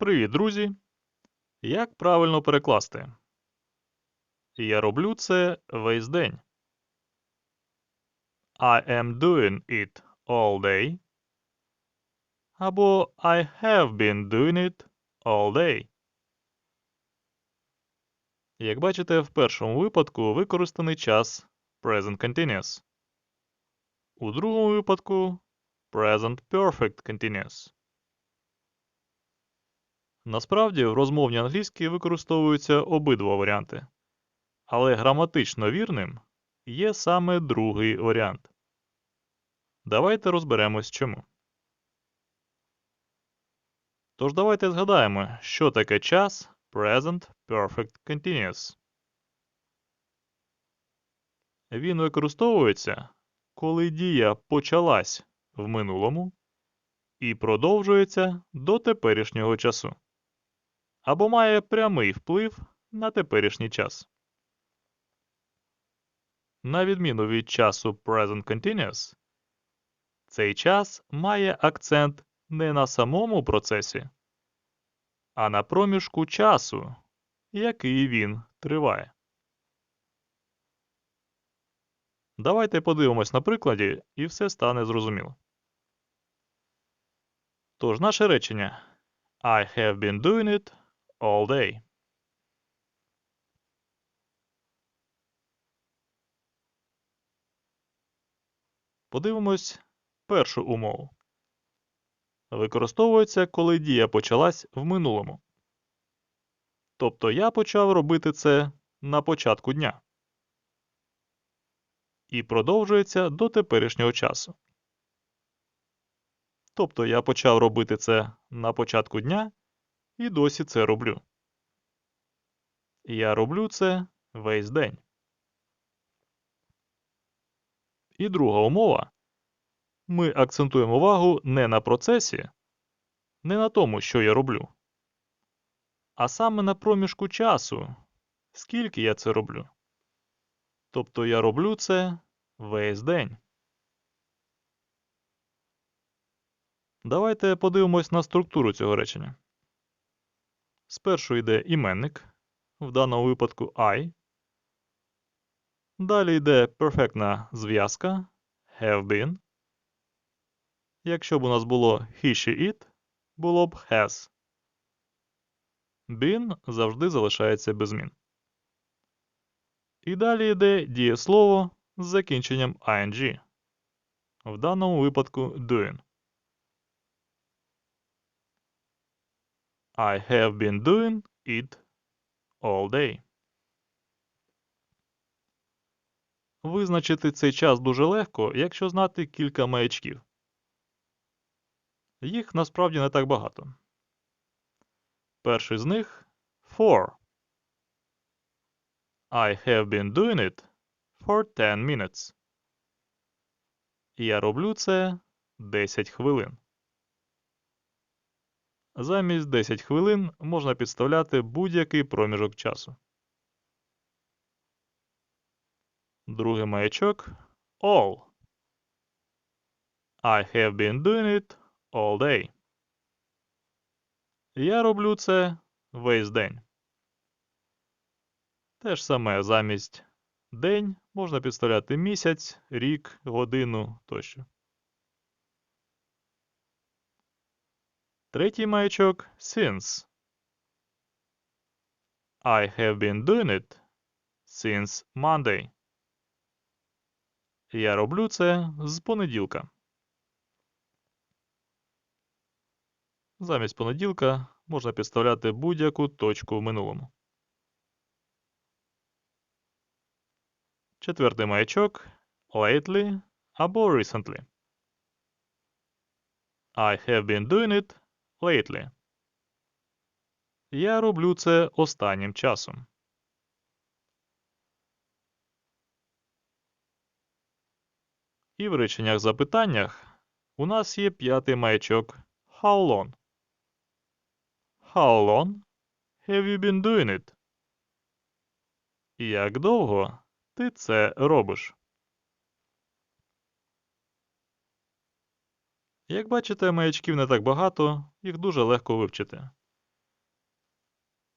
Привіт, друзі! Як правильно перекласти? Я роблю це весь день. I am doing it all day. Або I have been doing it all day. Як бачите, в першому випадку використаний час present continuous. У другому випадку present perfect continuous. Насправді в розмовній англійській використовуються обидва варіанти. Але граматично вірним є саме другий варіант. Давайте розберемось чому. Тож давайте згадаємо, що таке час Present Perfect Continuous. Він використовується, коли дія почалась в минулому і продовжується до теперішнього часу або має прямий вплив на теперішній час. На відміну від часу Present Continuous, цей час має акцент не на самому процесі, а на проміжку часу, який він триває. Давайте подивимось на прикладі, і все стане зрозуміло. Тож наше речення I have been doing it all day. Подивимось першу умову. Використовується, коли дія почалась в минулому. Тобто я почав робити це на початку дня. І продовжується до теперішнього часу. Тобто я почав робити це на початку дня і досі це роблю. Я роблю це весь день. І друга умова. Ми акцентуємо увагу не на процесі, не на тому, що я роблю, а саме на проміжку часу, скільки я це роблю. Тобто я роблю це весь день. Давайте подивимось на структуру цього речення. Спершу йде іменник, в даному випадку I. Далі йде перфектна зв'язка have been. Якщо б у нас було he, she, it, було б has. Been завжди залишається без змін. І далі йде дієслово з закінченням ing. В даному випадку doing. I have been doing it all day. Визначити цей час дуже легко, якщо знати кілька маячків. Їх насправді не так багато. Перший з них for. I have been doing it for 10 minutes. Я роблю це 10 хвилин. Замість 10 хвилин можна підставляти будь-який проміжок часу. Другий маячок all. I have been doing it all day. Я роблю це весь день. Те ж саме замість день можна підставляти місяць, рік, годину тощо. Третій маячок since. I have been doing it since Monday. Я роблю це з понеділка. Замість понеділка можна підставляти будь-яку точку в минулому. Четвертий маячок lately або recently. I have been doing it lately. Я роблю це останнім часом. І в реченнях-запитаннях у нас є п'ятий маячок How long? How long have you been doing it? Як довго ти це робиш? Як бачите, маячків не так багато, їх дуже легко вивчити.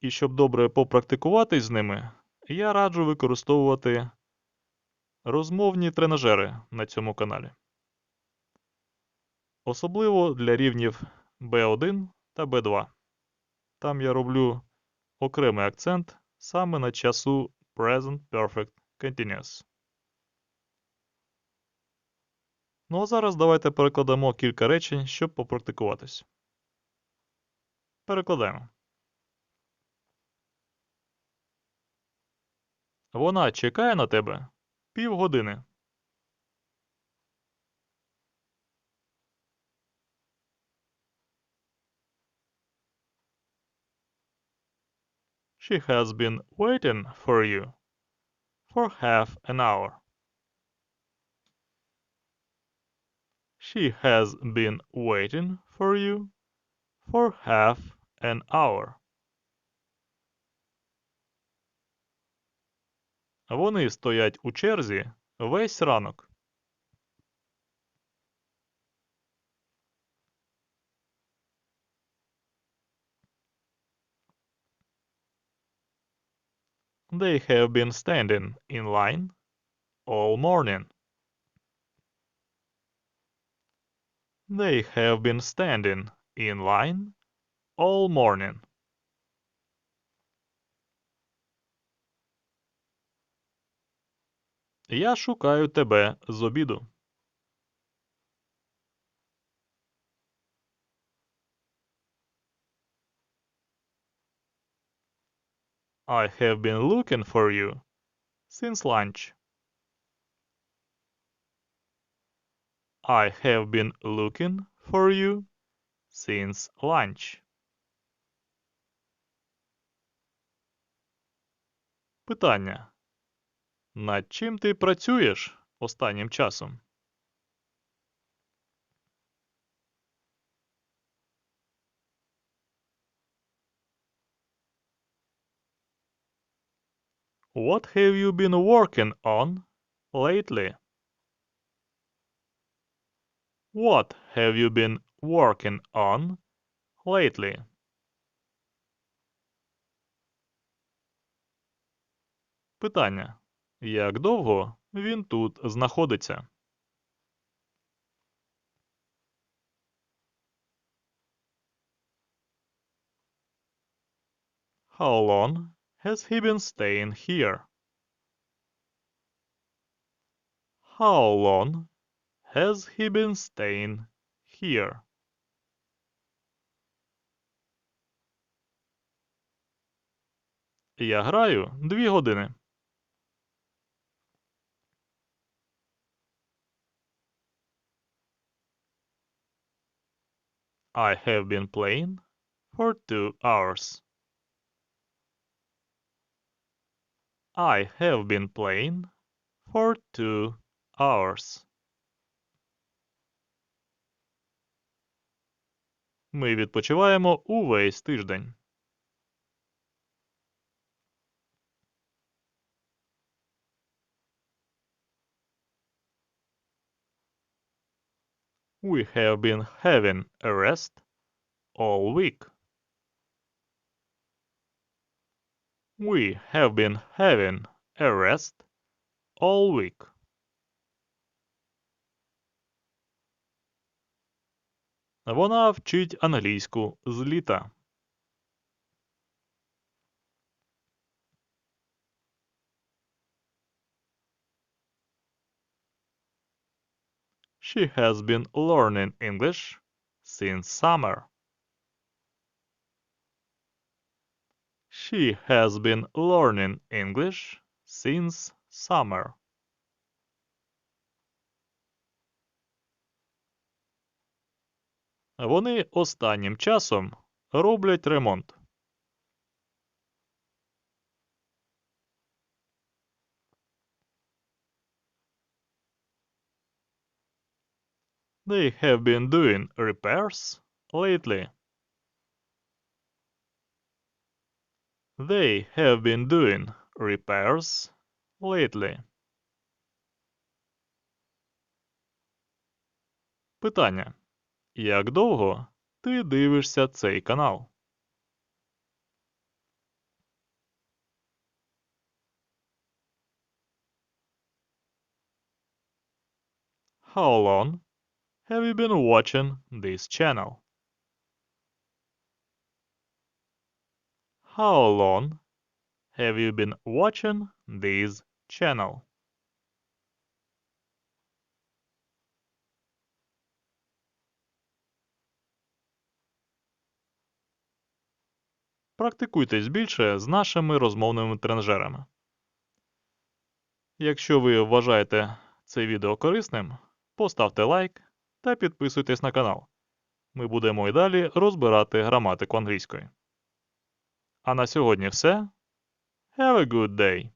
І щоб добре попрактикуватись з ними, я раджу використовувати розмовні тренажери на цьому каналі. Особливо для рівнів B1 та B2. Там я роблю окремий акцент саме на часу Present Perfect Continuous. Ну а зараз давайте перекладемо кілька речень, щоб попрактикуватись. Перекладаємо. Вона чекає на тебе півгодини. She has been waiting for you for half an hour. She has been waiting for you for half an hour. Вони стоять у черзі весь ранок. They have been standing in line all morning. They have been standing in line all morning. Я шукаю тебе з обіду. I have been looking for you since lunch. I have been looking for you since lunch. Питання. Над чим ти працюєш останнім часом? What have you been working on lately? What have you been working on lately? Питання. Як довго він тут знаходиться? How long has he been staying here? How long has he been staying here? Я граю дві години. I have been playing for two hours. I have been playing for two hours. Ми відпочиваємо увесь тиждень. We have been having a rest all week. We have been having a rest all week. Вона вчить англійську з літа. She has been learning English since summer. She has been learning English since summer. Вони останнім часом роблять ремонт. They have been doing repairs lately. They have been doing repairs lately. Питання. Як довго ти дивишся цей канал? How long have you been watching this channel? How long have you been watching this channel? Практикуйтесь більше з нашими розмовними тренажерами. Якщо ви вважаєте це відео корисним, поставте лайк та підписуйтесь на канал. Ми будемо і далі розбирати граматику англійської. А на сьогодні все. Have a good day!